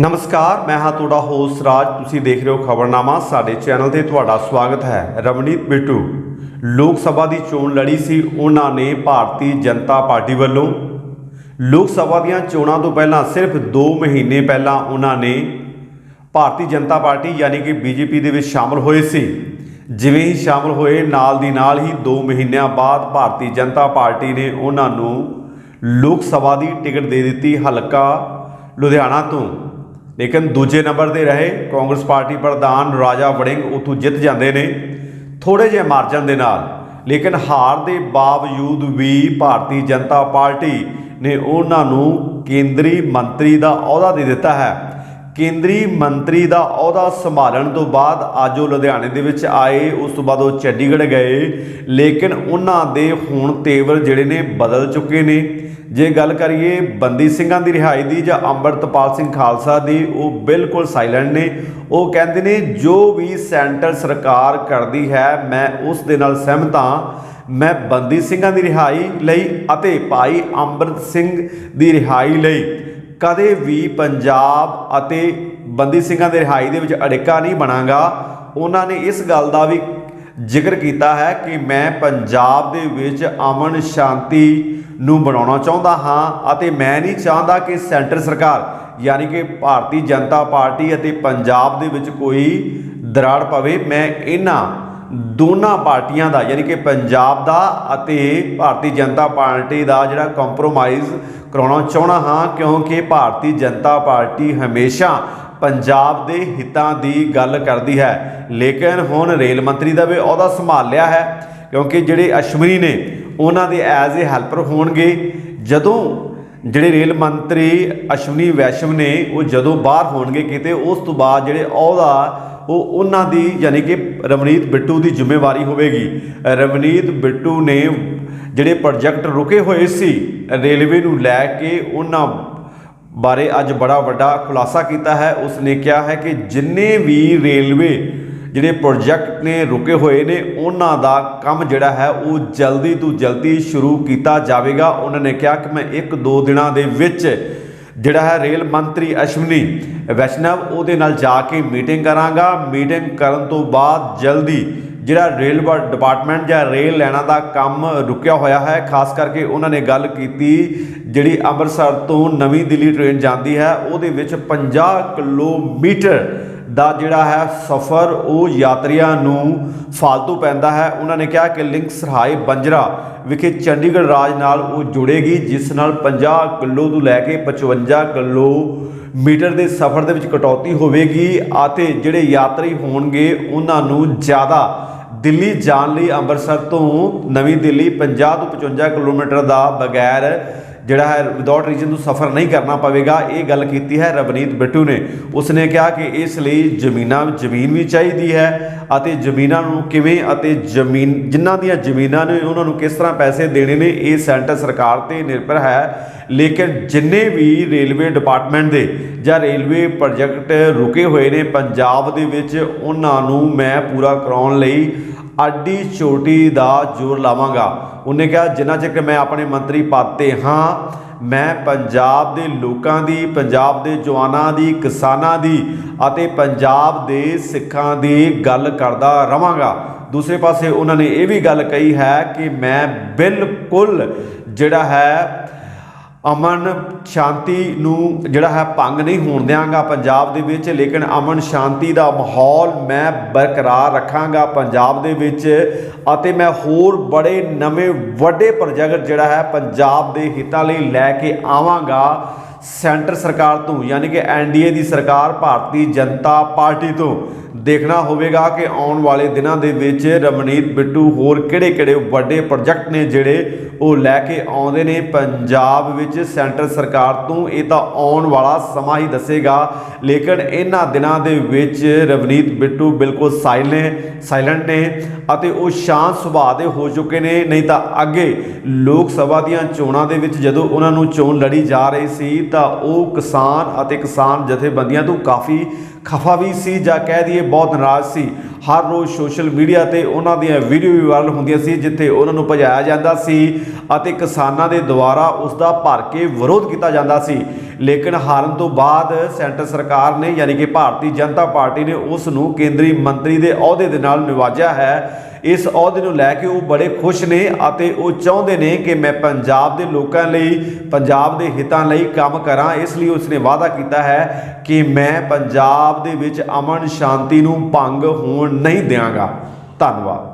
ਨਮਸਕਾਰ, ਮੈਂ ਹਾਂ ਤੁਹਾਡਾ ਹੋਸਟ ਰਾਜ। ਤੁਸੀਂ ਦੇਖ ਰਹੇ ਹੋ ਖਬਰਨਾਮਾ। ਸਾਡੇ ਚੈਨਲ ਤੇ ਤੁਹਾਡਾ ਸਵਾਗਤ ਹੈ। ਰਵਨੀਤ ਬਿੱਟੂ। ਲੋਕ ਸਭਾ ਦੀ ਚੋਣ ਲੜੀ ਸੀ। ਉਹਨਾਂ ਨੇ ਭਾਰਤੀ ਜਨਤਾ ਪਾਰਟੀ ਵੱਲੋਂ ਲੋਕ ਸਭਾ ਦੀਆਂ ਚੋਣਾਂ ਤੋਂ ਪਹਿਲਾਂ ਸਿਰਫ 2 ਮਹੀਨੇ ਪਹਿਲਾਂ ਉਹਨਾਂ ਨੇ ਭਾਰਤੀ ਜਨਤਾ ਪਾਰਟੀ ਯਾਨੀ ਕਿ ਬੀਜੇਪੀ ਦੇ ਵਿੱਚ ਸ਼ਾਮਲ ਹੋਏ ਸੀ। ਜਿਵੇਂ ਹੀ ਸ਼ਾਮਲ ਹੋਏ, ਨਾਲ ਦੀ ਨਾਲ ਹੀ 2 ਮਹੀਨਿਆਂ ਬਾਅਦ ਭਾਰਤੀ ਜਨਤਾ ਪਾਰਟੀ ਨੇ ਉਹਨਾਂ ਨੂੰ ਲੋਕ ਸਭਾ ਦੀ ਟਿਕਟ ਦੇ ਦਿੱਤੀ ਹਲਕਾ ਲੁਧਿਆਣਾ ਤੋਂ। ਲੇਕਿਨ ਦੂਜੇ ਨੰਬਰ ਤੇ ਰਹੇ ਕਾਂਗਰਸ ਪਾਰਟੀ ਪ੍ਰਧਾਨ ਰਾਜਾ ਵੜਿੰਗ ਉਥੋਂ ਜਿੱਤ ਜਾਂਦੇ ਨੇ ਥੋੜੇ ਜਿਹੇ ਮਾਰਜਨ ਦੇ ਨਾਲ। ਲੇਕਿਨ ਹਾਰ ਦੇ ਬਾਵਜੂਦ ਵੀ ਭਾਰਤੀ ਜਨਤਾ ਪਾਰਟੀ ਨੇ ਉਹਨਾਂ ਨੂੰ ਕੇਂਦਰੀ ਮੰਤਰੀ ਦਾ ਅਹੁਦਾ ਦੇ ਦਿੱਤਾ ਹੈ। ਕੇਂਦਰੀ ਮੰਤਰੀ ਦਾ ਅਹੁਦਾ ਸੰਭਾਲਣ ਤੋਂ ਬਾਅਦ ਅੱਜ ਉਹ ਲੁਧਿਆਣੇ ਦੇ ਵਿੱਚ ਆਏ। ਉਸ ਤੋਂ ਬਾਅਦ ਉਹ ਚੰਡੀਗੜ੍ਹ ਗਏ। ਲੇਕਿਨ ਉਹਨਾਂ ਦੇ ਹੁਣ ਤੇਵਰ ਜਿਹੜੇ ਨੇ ਬਦਲ ਚੁੱਕੇ ਨੇ। ਜੇ ਗੱਲ ਕਰੀਏ ਬੰਦੀ ਸਿੰਘਾਂ ਦੀ ਰਿਹਾਈ ਦੀ ਜਾਂ ਅੰਮ੍ਰਿਤਪਾਲ ਸਿੰਘ ਖਾਲਸਾ ਦੀ, ਉਹ ਬਿਲਕੁਲ ਸਾਇਲੈਂਟ ਨੇ। ਉਹ ਕਹਿੰਦੇ ਨੇ, ਜੋ ਵੀ ਸੈਂਟਰ ਸਰਕਾਰ ਕਰਦੀ ਹੈ, ਮੈਂ ਉਸ ਦੇ ਨਾਲ ਸਹਿਮਤ ਹਾਂ। ਮੈਂ ਬੰਦੀ ਸਿੰਘਾਂ ਦੀ ਰਿਹਾਈ ਲਈ ਅਤੇ ਭਾਈ ਅੰਮ੍ਰਿਤ ਸਿੰਘ ਦੀ ਰਿਹਾਈ ਲਈ। ਕਦੇ ਵੀ ਪੰਜਾਬ ਅਤੇ ਬੰਦੀ ਸਿੰਘਾਂ ਦੇ ਰਿਹਾਈ ਦੇ ਵਿੱਚ ਅੜਿੱਕਾ ਨਹੀਂ ਬਣਾਗਾ। ਉਹਨਾਂ ਨੇ ਇਸ ਗੱਲ ਦਾ ਵੀ ਜ਼ਿਕਰ ਕੀਤਾ ਹੈ ਕਿ ਮੈਂ ਪੰਜਾਬ ਦੇ ਵਿੱਚ ਅਮਨ ਸ਼ਾਂਤੀ ਨੂੰ ਬਣਾਉਣਾ ਚਾਹੁੰਦਾ ਹਾਂ ਅਤੇ ਮੈਂ ਨਹੀਂ ਚਾਹੁੰਦਾ ਕਿ ਸੈਂਟਰ ਸਰਕਾਰ, ਯਾਨੀ ਕਿ ਭਾਰਤੀ ਜਨਤਾ ਪਾਰਟੀ ਅਤੇ ਪੰਜਾਬ ਦੇ ਵਿੱਚ ਕੋਈ ਦਰਾੜ ਪਵੇ। ਮੈਂ ਇਹਨਾਂ ਦੋਨਾਂ ਪਾਰਟੀਆਂ ਦਾ, ਯਾਨੀ ਕਿ ਪੰਜਾਬ ਦਾ ਅਤੇ ਭਾਰਤੀ ਜਨਤਾ ਪਾਰਟੀ ਦਾ ਜਿਹੜਾ ਕੰਪਰੋਮਾਈਜ਼ ਕਰਾਉਣਾ ਚਾਹਣਾ ਹਾਂ, ਕਿਉਂਕਿ ਭਾਰਤੀ ਜਨਤਾ ਪਾਰਟੀ ਹਮੇਸ਼ਾ ਪੰਜਾਬ ਦੇ ਹਿੱਤਾਂ ਦੀ ਗੱਲ ਕਰਦੀ ਹੈ। ਲੇਕਿਨ ਹੁਣ ਰੇਲ ਮੰਤਰੀ ਦਾ ਵੀ ਅਹੁਦਾ ਸੰਭਾਲ ਲਿਆ ਹੈ, ਕਿਉਂਕਿ ਜਿਹੜੇ ਅਸ਼ਵਨੀ ਨੇ, ਉਹਨਾਂ ਦੇ ਐਜ਼ ਅ ਹੈਲਪਰ ਹੋਣਗੇ। ਜਦੋਂ ਜਿਹੜੇ ਰੇਲ ਮੰਤਰੀ ਅਸ਼ਵਨੀ ਵੈਸ਼ਵ ਨੇ, ਉਹ ਜਦੋਂ ਬਾਹਰ ਹੋਣਗੇ ਕਿਤੇ, ਉਸ ਤੋਂ ਬਾਅਦ ਜਿਹੜੇ ਅਹੁਦਾ ਉਹ ਉਹਨਾਂ ਦੀ ਯਾਨੀ ਕਿ ਰਵਨੀਤ ਬਿੱਟੂ ਦੀ ਜ਼ਿੰਮੇਵਾਰੀ ਹੋਵੇਗੀ। ਰਵਨੀਤ ਬਿੱਟੂ ਨੇ ਜਿਹੜੇ ਪ੍ਰੋਜੈਕਟ ਰੁਕੇ ਹੋਏ ਸੀ, ਰੇਲਵੇ ਨੂੰ ਲੈ ਕੇ ਉਹਨਾਂ ਬਾਰੇ ਅੱਜ ਬੜਾ ਵੱਡਾ ਖੁਲਾਸਾ ਕੀਤਾ ਹੈ। ਉਸ ਨੇ ਕਿਹਾ ਹੈ ਕਿ ਜਿੰਨੇ ਵੀ ਰੇਲਵੇ ਜਿਹੜੇ ਪ੍ਰੋਜੈਕਟ ਨੇ ਰੁਕੇ ਹੋਏ ਨੇ, ਉਹਨਾਂ ਦਾ ਕੰਮ ਜਿਹੜਾ ਹੈ ਉਹ ਜਲਦੀ ਤੋਂ ਜਲਦੀ ਸ਼ੁਰੂ ਕੀਤਾ ਜਾਵੇਗਾ। ਉਹਨਾਂ ਨੇ ਕਿਹਾ ਕਿ ਮੈਂ 1-2 ਦਿਨਾਂ ਦੇ ਵਿੱਚ ਜਿਹੜਾ ਹੈ ਰੇਲ ਮੰਤਰੀ ਅਸ਼ਵਨੀ ਵੈਸ਼ਨਵ, ਉਹਦੇ ਨਾਲ ਜਾ ਕੇ ਮੀਟਿੰਗ ਕਰਾਂਗਾ। ਮੀਟਿੰਗ ਕਰਨ ਤੋਂ ਬਾਅਦ ਜਲਦੀ ਜਿਹੜਾ ਰੇਲ ਡਿਪਾਰਟਮੈਂਟ ਜਾਂ ਰੇਲ ਲੈਣਾ ਦਾ ਕੰਮ ਰੁਕਿਆ ਹੋਇਆ ਹੈ, ਖਾਸ ਕਰਕੇ ਉਹਨਾਂ ਨੇ ਗੱਲ ਕੀਤੀ ਜਿਹੜੀ ਅੰਮ੍ਰਿਤਸਰ ਤੋਂ ਨਵੀਂ ਦਿੱਲੀ ਟ੍ਰੇਨ ਜਾਂਦੀ ਹੈ, ਉਹਦੇ ਵਿੱਚ 50 ਕਿਲੋਮੀਟਰ ਦਾ ਜਿਹੜਾ ਹੈ ਸਫ਼ਰ, ਉਹ ਯਾਤਰੀਆਂ ਨੂੰ ਫालतू ਪੈਂਦਾ ਹੈ। ਉਹਨਾਂ ਨੇ ਕਿਹਾ ਕਿ ਲਿੰਕ ਸਰਹਾਏ ਬੰਜਰਾ ਵਿਖੇ ਚੰਡੀਗੜ੍ਹ ਰਾਜ ਨਾਲ ਉਹ ਜੁੜੇਗੀ, ਜਿਸ ਨਾਲ 50 ਕਿਲੋ ਤੋਂ ਲੈ ਕੇ 55 ਕਿਲੋ ਮੀਟਰ ਦੇ ਸਫ਼ਰ ਦੇ ਵਿੱਚ ਕਟੌਤੀ ਹੋਵੇਗੀ ਅਤੇ ਜਿਹੜੇ ਯਾਤਰੀ ਹੋਣਗੇ, ਉਹਨਾਂ ਨੂੰ ਜ਼ਿਆਦਾ ਦਿੱਲੀ ਜਾਣ ਲਈ ਅੰਮ੍ਰਿਤਸਰ ਤੋਂ ਨਵੀਂ ਦਿੱਲੀ 50 ਤੋਂ 55 ਕਿਲੋਮੀਟਰ ਦਾ ਬਗੈਰ ਜਿਹੜਾ ਹੈ ਵਿਦਆਊਟ ਰੀਜਨ ਤੋਂ ਸਫ਼ਰ ਨਹੀਂ ਕਰਨਾ ਪਵੇਗਾ। ਇਹ ਗੱਲ ਕੀਤੀ ਹੈ ਰਵਨੀਤ ਬਿੱਟੂ ਨੇ। ਉਸਨੇ ਕਿਹਾ ਕਿ ਇਸ ਲਈ ਜ਼ਮੀਨਾਂ, ਜ਼ਮੀਨ ਵੀ ਚਾਹੀਦੀ ਹੈ ਅਤੇ ਜ਼ਮੀਨਾਂ ਨੂੰ ਕਿਵੇਂ ਅਤੇ ਜ਼ਮੀਨ, ਜਿਨ੍ਹਾਂ ਦੀਆਂ ਜ਼ਮੀਨਾਂ ਨੇ, ਉਹਨਾਂ ਨੂੰ ਕਿਸ ਤਰ੍ਹਾਂ ਪੈਸੇ ਦੇਣੇ ਨੇ, ਇਹ ਸੈਂਟਰ ਸਰਕਾਰ ਤੇ ਨਿਰਭਰ ਹੈ। ਲੇਕਿਨ ਜਿੰਨੇ ਵੀ ਰੇਲਵੇ ਡਿਪਾਰਟਮੈਂਟ ਦੇ ਜਾਂ ਰੇਲਵੇ ਪ੍ਰੋਜੈਕਟ ਰੁਕੇ ਹੋਏ ਨੇ, ਪੰਜਾਬ ਦੇ ਵਿੱਚ ਉਹਨਾਂ ਨੂੰ ਮੈਂ ਪੂਰਾ ਕਰਾਉਣ ਲਈ ਅੱਡੀ ਚੋਟੀ ਦਾ ਜ਼ੋਰ ਲਾਵਾਂਗਾ। ਉਹਨੇ ਕਿਹਾ, ਜਿੰਨਾ ਚਿਰ ਮੈਂ ਆਪਣੇ ਮੰਤਰੀ ਪਦ ਤੇ ਹਾਂ, ਮੈਂ ਪੰਜਾਬ ਦੇ ਲੋਕਾਂ ਦੀ, ਪੰਜਾਬ ਦੇ ਜਵਾਨਾਂ ਦੀ, ਕਿਸਾਨਾਂ ਦੀ ਅਤੇ ਪੰਜਾਬ ਦੇ ਸਿੱਖਾਂ ਦੀ ਗੱਲ ਕਰਦਾ ਰਵਾਂਗਾ। ਦੂਸਰੇ ਪਾਸੇ ਉਹਨਾਂ ਨੇ ਇਹ ਵੀ ਗੱਲ ਕਹੀ ਹੈ ਕਿ ਮੈਂ ਬਿਲਕੁਲ ਜਿਹੜਾ ਹੈ ਅਮਨ ਸ਼ਾਂਤੀ ਨੂੰ ਜਿਹੜਾ ਹੈ ਭੰਗ ਨਹੀਂ ਹੋਣ ਦਿਆਂਗਾ ਪੰਜਾਬ ਦੇ ਵਿੱਚ, ਲੇਕਿਨ ਅਮਨ ਸ਼ਾਂਤੀ ਦਾ ਮਾਹੌਲ ਮੈਂ ਬਰਕਰਾਰ ਰੱਖਾਂਗਾ ਪੰਜਾਬ ਦੇ ਵਿੱਚ ਅਤੇ ਮੈਂ ਹੋਰ ਬੜੇ ਨਵੇਂ ਵੱਡੇ ਪ੍ਰੋਜੈਕਟ ਜਿਹੜਾ ਹੈ ਪੰਜਾਬ ਦੇ ਹਿੱਤਾਂ ਲਈ ਲੈ ਕੇ ਆਵਾਂਗਾ। ਸੈਂਟਰ ਸਰਕਾਰ ਤੋਂ, ਯਾਨੀ ਕਿ ਐਨਡੀਏ ਦੀ ਸਰਕਾਰ ਭਾਰਤੀ ਜਨਤਾ ਪਾਰਟੀ ਤੋਂ, ਦੇਖਣਾ ਹੋਵੇਗਾ ਕਿ ਆਉਣ ਵਾਲੇ ਦਿਨਾਂ ਦੇ ਵਿੱਚ ਰਮਨੀਤ ਬਿੱਟੂ ਹੋਰ ਕਿਹੜੇ-ਕਿਹੜੇ ਵੱਡੇ ਪ੍ਰੋਜੈਕਟ ਨੇ ਜਿਹੜੇ ਉਹ ਲੈ ਕੇ ਆਉਂਦੇ ਨੇ। ਪੰਜਾਬ ਵਿੱਚ ਸੈਂਟਰ ਸਰਕਾਰ ਤੋਂ ਇਹ ਤਾਂ ਆਉਣ ਵਾਲਾ ਸਮਾਂ ਹੀ ਦੱਸੇਗਾ, ਲੇਕਿਨ ਇਹਨਾਂ ਦਿਨਾਂ ਦੇ ਵਿੱਚ ਰਵਨੀਤ ਬਿੱਟੂ ਬਿਲਕੁਲ ਸਾਇਲੈਂਟ ਸਾਇਲੈਂਟ ਨੇ ਅਤੇ ਉਹ ਸ਼ਾਂਤ ਸੁਭਾਅ ਦੇ ਹੋ ਚੁੱਕੇ ਨੇ। ਨਹੀਂ ਤਾਂ ਅੱਗੇ ਲੋਕ ਸਭਾ ਦੀਆਂ ਚੋਣਾਂ ਦੇ ਵਿੱਚ ਜਦੋਂ ਉਹਨਾਂ ਨੂੰ ਚੋਣ ਲੜੀ ਜਾ ਰਹੀ ਸੀ ਤਾਂ ਉਹ ਕਿਸਾਨ ਅਤੇ ਕਿਸਾਨ ਜਥੇਬੰਦੀਆਂ ਤੋਂ ਕਾਫੀ ਖਫਾ ਵੀ ਸੀ ਜਾਂ ਕਹਿ ਦਈਏ ਬਹੁਤ ਨਾਰਾਜ਼ ਸੀ। ਹਰ ਰੋਜ਼ ਸੋਸ਼ਲ ਮੀਡੀਆ ਤੇ ਉਹਨਾਂ ਦੀਆਂ ਵੀਡੀਓ ਵੀ ਵਾਇਰਲ ਹੁੰਦੀਆਂ ਸੀ, ਜਿੱਥੇ ਉਹਨਾਂ ਨੂੰ ਭਜਾਇਆ ਜਾਂਦਾ ਸੀ ਅਤੇ ਕਿਸਾਨਾਂ ਦੇ ਦੁਆਰਾ ਉਸ ਦਾ ਭਰ ਕੇ ਵਿਰੋਧ ਕੀਤਾ ਜਾਂਦਾ ਸੀ। ਲੇਕਿਨ ਹਾਰਨ ਤੋਂ ਬਾਅਦ ਸੈਂਟਰ ਸਰਕਾਰ ਨੇ, ਯਾਨੀ ਕਿ ਭਾਰਤੀ ਜਨਤਾ ਪਾਰਟੀ ਨੇ ਉਸ ਨੂੰ ਕੇਂਦਰੀ ਮੰਤਰੀ ਦੇ ਅਹੁਦੇ ਦੇ ਨਾਲ ਨਿਵਾਜਿਆ ਹੈ। ਇਸ ਅਹੁਦੇ ਨੂੰ ਲੈ ਕੇ ਉਹ ਬੜੇ ਖੁਸ਼ ਨੇ ਅਤੇ ਉਹ ਚਾਹੁੰਦੇ ਨੇ ਕਿ ਮੈਂ ਪੰਜਾਬ ਦੇ ਲੋਕਾਂ ਲਈ, ਪੰਜਾਬ ਦੇ ਹਿੱਤਾਂ ਲਈ ਕੰਮ ਕਰਾਂ। ਇਸ ਲਈ ਉਸਨੇ ਵਾਅਦਾ ਕੀਤਾ ਹੈ ਕਿ ਮੈਂ ਪੰਜਾਬ ਪੰਜਾਬ ਦੇ ਵਿੱਚ ਅਮਨ ਸ਼ਾਂਤੀ ਨੂੰ ਭੰਗ ਹੋਣ ਨਹੀਂ ਦਿਆਂਗਾ। ਧੰਨਵਾਦ।